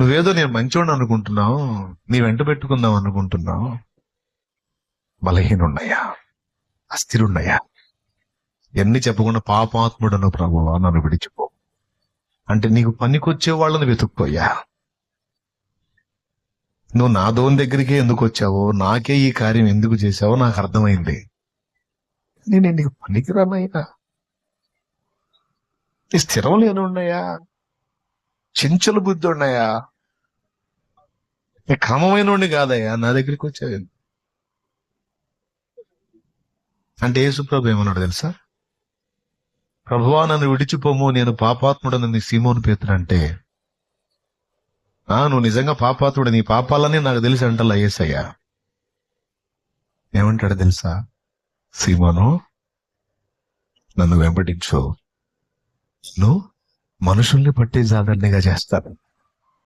నువ్వేదో నేను మంచోడు అనుకుంటున్నావు నీ వెంట పెట్టుకుందాం అనుకుంటున్నావు. బలహీనున్నాయా అస్థిరున్నాయా ఎన్ని చెప్పకుండా పాపాత్ముడను ప్రభువా నన్ను విడిచిపో. అంటే నీకు పనికొచ్చే వాళ్ళని వెతుక్కోయ్యా. నువ్వు నా దోని దగ్గరికే ఎందుకు వచ్చావో నాకే ఈ కార్యం ఎందుకు చేశావో నాకు అర్థమైంది. నేను నీకు పనికిరానయ్యా. నీ స్థిరం లేనున్నాయా చెంచల బుద్ధి ఉన్నాయా క్రమమైన కాదయ్యా నా దగ్గరికి వచ్చావు అంటే యేసుప్రభు ఏమన్నాడు తెలుసా? ప్రభువా నన్ను విడిచిపోము నేను పాపాత్ముడని నీ సీమోను పేతుడు అంటే ఆ నువ్వు నిజంగా పాపాత్ముడు నీ పాపాలని నాకు తెలిసి అంటలా ఏసయ్యా. ఏమంటాడు తెలుసా? సీమోను నన్ను వెంబడించు నువ్వు మనుషుల్ని పట్టే జాదర్నిగా చేస్తారు.